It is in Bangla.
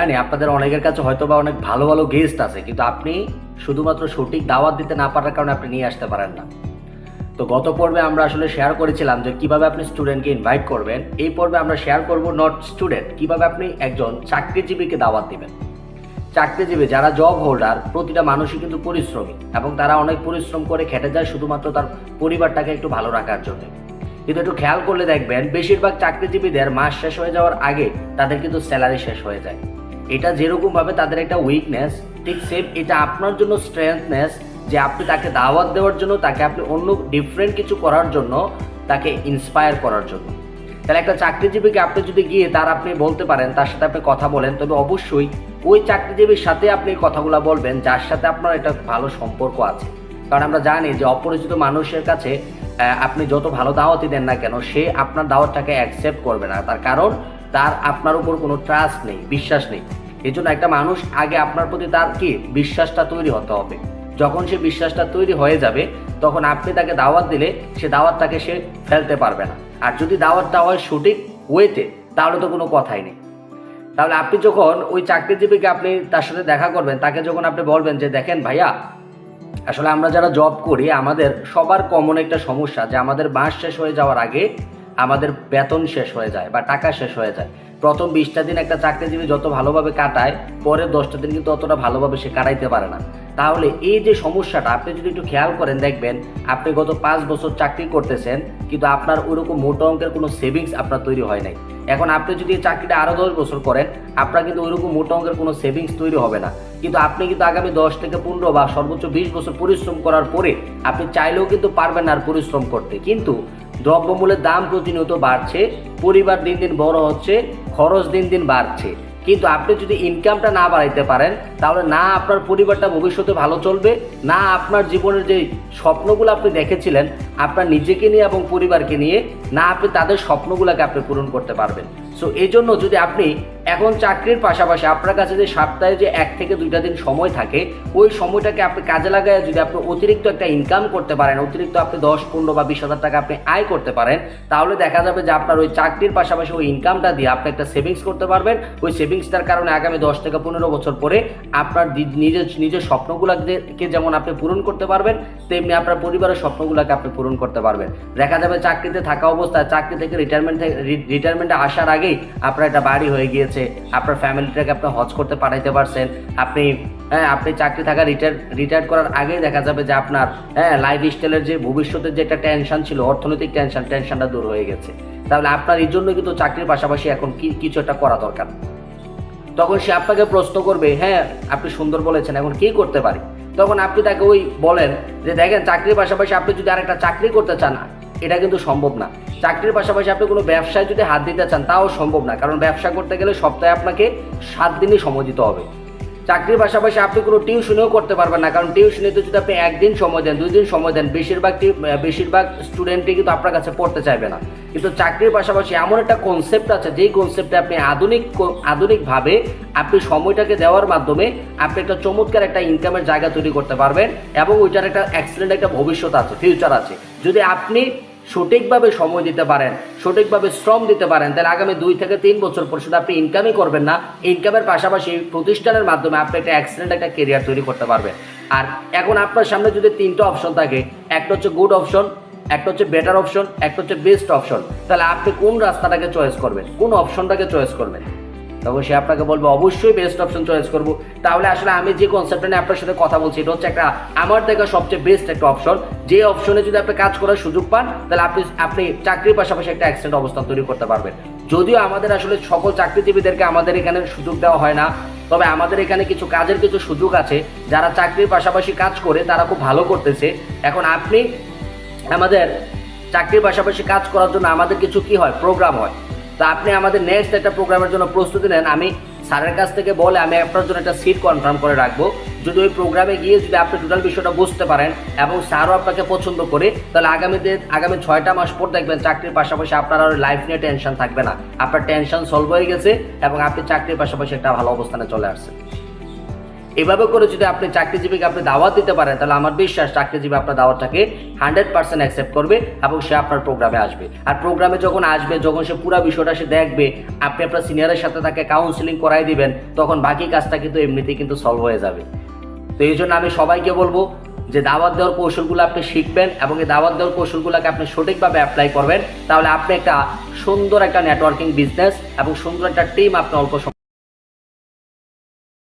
জানি আপনাদের অনেকের কাছে হয়তো বা অনেক ভালো ভালো গেস্ট আছে, কিন্তু আপনি শুধুমাত্র সঠিক দাওয়াত দিতে না পারার কারণে আপনি নিয়ে আসতে পারেন না। তো গত পর্বে আমরা আসলে শেয়ার করেছিলাম যে কীভাবে আপনি স্টুডেন্টকে ইনভাইট করবেন, এই পর্বে আমরা শেয়ার করব নট স্টুডেন্ট কীভাবে আপনি একজন চাকরিজীবীকে দাওয়াত দিবেন। চাকরিজীবী যারা জব হোল্ডার প্রতিটা মানুষই কিন্তু পরিশ্রমী এবং তারা অনেক পরিশ্রম করে খেটে যায় শুধুমাত্র তার পরিবারটাকে একটু ভালো রাখার জন্য। কিন্তু একটু খেয়াল করলে দেখবেন, বেশিরভাগ চাকরিজীবীদের মাস শেষ হয়ে যাওয়ার আগে তাদের কিন্তু স্যালারি শেষ হয়ে যায়। এটা যেরকম ভাবে তাদের একটা উইকনেস ঠিক সেম এটা আপনার জন্য স্ট্রেংথনেস যে আপনি তাকে দাওয়াত দেওয়ার জন্য, তাকে আপনি অন্য ডিফারেন্ট কিছু করার জন্য, তাকে ইন্সপায়ার করার জন্য। তাহলে একটা চাকরিজীবীকে আপনি যদি গিয়ে তার আপনি বলতে পারেন, তার সাথে আপনি কথা বলেন, তবে অবশ্যই ওই চাকরিজীবীর সাথে আপনি কথাগুলো বলবেন, যার সাথে আপনার একটা ভালো সম্পর্ক আছে। কারণ আমরা জানি যে অপরিচিত মানুষের কাছে আপনি যত ভালো দাওয়াতই দেন না কেন, সে আপনার দাওয়াতটাকে অ্যাকসেপ্ট করবে না। তার কারণ তার আপনার উপর কোনো ট্রাস্ট নেই, বিশ্বাস নেই। এই জন্য একটা মানুষ আগে আপনার প্রতি তার কি? বিশ্বাসটা তৈরি হতে হবে। যখন সে বিশ্বাসটা তৈরি হয়ে যাবে, তখন আপনি তাকে দাওয়াত দিলে সে দাওয়াতটাকে সে ফেলতে পারবে না। আর যদি দাওয়াতটা হয় সঠিক ওয়েতে, তাহলে তো কোনো কথাই নেই। তাহলে আপনি যখন ওই চাকরিজীবীকে আপনি তার সাথে দেখা করবেন, তাকে যখন আপনি বলবেন যে, দেখেন ভাইয়া, আসলে আমরা যারা জব করি, আমাদের সবার কমন একটা সমস্যা যে, আমাদের মাস শেষ হয়ে যাওয়ার আগে আমাদের বেতন শেষ হয়ে যায় বা টাকা শেষ হয়ে যায়। প্রথম বিশটা দিন একটা চাকরিজীবী যত ভালোভাবে কাটায়, পরের দশটা দিন কিন্তু অতটা ভালোভাবে সে কাটাইতে পারে না। তাহলে এই যে সমস্যাটা, আপনি যদি একটু খেয়াল করেন, দেখবেন আপনি গত পাঁচ বছর চাকরি করতেছেন, কিন্তু আপনার ওইরকম মোটা অঙ্কের কোনো সেভিংস আপনার তৈরি হয় নাই। এখন আপনি যদি এই চাকরিটা আরও দশ বছর করেন, আপনার কিন্তু ওইরকম মোটা অঙ্কের কোনো সেভিংস তৈরি হবে না। কিন্তু আপনি কিন্তু আগামী দশ থেকে পনেরো বা সর্বোচ্চ বিশ বছর পরিশ্রম করার পরে, আপনি চাইলেও কিন্তু পারবেন আর পরিশ্রম করতে। কিন্তু দ্রব্যমূল্যের দাম প্রতিনিয়ত বাড়ছে, পরিবার দিন দিন বড় হচ্ছে, খরচ দিন দিন বাড়ছে। কিন্তু আপনি যদি ইনকামটা না বাড়াইতে পারেন, তাহলে না আপনার পরিবারটা ভবিষ্যতে ভালো চলবে, না আপনার জীবনের যে স্বপ্নগুলো আপনি দেখেছিলেন, আপনার নিজেকে নিয়ে এবং পরিবারকে নিয়ে, না আপনি তাদের স্বপ্নগুলোকে আপনি পূরণ করতে পারবেন। সো এই জন্য যদি আপনি এখন চাকরির পাশাপাশি আপনার কাছে যে সপ্তাহে যে এক থেকে দুইটা দিন সময় থাকে, ওই সময়টাকে আপনি কাজে লাগায় যদি আপনি অতিরিক্ত একটা ইনকাম করতে পারেন, অতিরিক্ত আপনি দশ, পনেরো বা বিশ হাজার টাকা আপনি আয় করতে পারেন, তাহলে দেখা যাবে যে আপনার ওই চাকরির পাশাপাশি ওই ইনকামটা দিয়ে আপনি একটা সেভিংস করতে পারবেন। ওই সেভিংসটার কারণে আগামী দশ থেকে পনেরো বছর পরে আপনার নিজের নিজের স্বপ্নগুলোকে যেমন আপনি পূরণ করতে পারবেন, তেমনি আপনার পরিবারের স্বপ্নগুলোকে আপনি পূরণ করতে পারবেন। দেখা যাবে চাকরিতে থাকা অবস্থায়, চাকরি থেকে রিটায়ারমেন্ট রিটায়ারমেন্টে আসার আগেই আপনার একটা বাড়ি হয়ে গিয়েছে। আপনার ফ্যামিলিটাকে আপনি হজ করতে পাঠাইতে পারছেন, আপনি হ্যাঁ আপনি চাকরি থাকা রিটায়ার রিটায়ার করার আগেই দেখা যাবে যে আপনার হ্যাঁ লাইফ স্টাইলের যে ভবিষ্যতের যে একটা টেনশন ছিল, অর্থনৈতিক টেনশন টেনশনটা দূর হয়ে গেছে। তাহলে আপনার এই জন্য কিন্তু চাকরির পাশাপাশি এখন কি, কিছু একটা করা দরকার। তখন সে আপনাকে প্রশ্ন করবে হ্যাঁ আপনি সুন্দর বলেছেন, এখন কি করতে পারি? তখন আপনি তাকে ওই বলেন যে, দেখেন, চাকরির পাশাপাশি আপনি যদি আরেকটা চাকরি করতে চান, এটা কিন্তু সম্ভব না। চাকরির পাশাপাশি আপনি কোনো ব্যবসায় যদি হাত দিতে চান, তাও সম্ভব না। কারণ ব্যবসা করতে গেলে সপ্তাহে আপনাকে সাত দিনই সময় দিতে হবে। চাকরির পাশাপাশি আপনি কোনো টিউশনেও করতে পারবেন না। কারণ টিউশনিতে যদি আপনি একদিন সময় দেন, দুই দিন সময় দেন, বেশিরভাগ বেশিরভাগ স্টুডেন্টই কিন্তু আপনার কাছে পড়তে চাইবে না। কিন্তু চাকরির পাশাপাশি এমন একটা কনসেপ্ট আছে, যেই কনসেপ্টে আপনি আধুনিক আধুনিকভাবে আপনি সময়টাকে দেওয়ার মাধ্যমে আপনি একটা চমৎকার একটা ইনকামের জায়গা তৈরি করতে পারবেন এবং ওইটার একটা এক্সিলেন্ট একটা ভবিষ্যৎ আছে ফিউচার আছে। যদি আপনি সঠিকভাবে সময় দিতে পারেন, সঠিকভাবে শ্রম দিতে পারেন, তাহলে আগামী দুই থেকে তিন বছর পর শুধু আপনি ইনকামই করবেন না। ইনকামের পাশাপাশি প্রতিষ্ঠানের মাধ্যমে আপনি একটা অ্যাক্সিডেন্ট একটা কেরিয়ার তৈরি করতে পারবেন। আর এখন আপনার সামনে যদি তিনটা অপশন থাকে, একটা হচ্ছে গুড অপশন একটা হচ্ছে বেটার অপশন একটা হচ্ছে বেস্ট অপশন তাহলে আপনি কোন রাস্তাটাকে চয়েস করবেন? কোন অপশনটাকে চয়েস করবেন? তখন সে আপনাকে বলবে, অবশ্যই বেস্ট অপশন চয়েস করব। তাহলে আসলে আমি যে কনসেপ্টটা নিয়ে আপনার সাথে কথা বলছি, এটা হচ্ছে একটা, আমার দেখা সবচেয়ে বেস্ট একটা অপশন যে অপশনে যদি আপনি কাজ করার সুযোগ পান, তাহলে আপনি আপনি চাকরির পাশাপাশি একটা অ্যাক্সিডেন্ট অবস্থান তৈরি করতে পারবেন। যদিও আমাদের আসলে সকল চাকরিজীবীদেরকে আমাদের এখানে সুযোগ দেওয়া হয় না, তবে আমাদের এখানে কিছু কাজের কিছু সুযোগ আছে। যারা চাকরির পাশাপাশি কাজ করে, তারা খুব ভালো করতেছে। এখন আপনি আমাদের চাকরির পাশাপাশি কাজ করার জন্য আমাদের কিছু কি হয়? প্রোগ্রাম হয়। তো আপনি আমাদের নেক্সট একটা প্রোগ্রামের জন্য প্রস্তুতি নেন। আমি স্যারের কাছ থেকে বলে আমি আপনার জন্য একটা সিট কনফার্ম করে রাখব। যদি ওই প্রোগ্রামে গিয়ে যদি আপনি টোটাল বিষয়টা বুঝতে পারেন এবং স্যারও আপনাকে পছন্দ করে, তাহলে আগামীতে আগামী ছয়টা মাস পর দেখবেন চাকরির পাশাপাশি আপনার আর লাইফ নিয়ে টেনশন থাকবে না। আপনার টেনশন সলভ হয়ে গেছে এবং আপনি চাকরির পাশাপাশি একটা ভালো অবস্থানে চলে আসছেন। এভাবে করে যদি আপনি চাকরিজীবীকে আপনি দাওয়াত দিতে পারেন, তাহলে আমার বিশ্বাস চাকরিজীবী আপনার দাওয়াতটাকে হান্ড্রেড পার্সেন্ট অ্যাকসেপ্ট করবে এবং সে আপনার প্রোগ্রামে আসবে। আর প্রোগ্রামে যখন আসবে, যখন সে পুরো বিষয়টা সে দেখবে, আপনি আপনার সিনিয়রের সাথে তাকে কাউন্সিলিং করাই দিবেন, তখন বাকি কাজটা কিন্তু এমনিতেই কিন্তু সলভ হয়ে যাবে। তো এই জন্য আমি সবাইকে বলব যে দাওয়াত দেওয়ার কৌশলগুলো আপনি শিখবেন এবং এই দাওয়াত দেওয়ার কৌশলগুলোকে আপনি সঠিকভাবে অ্যাপ্লাই করবেন। তাহলে আপনি একটা সুন্দর একটা নেটওয়ার্কিং বিজনেস এবং সুন্দর একটা টিম আপনি অল্প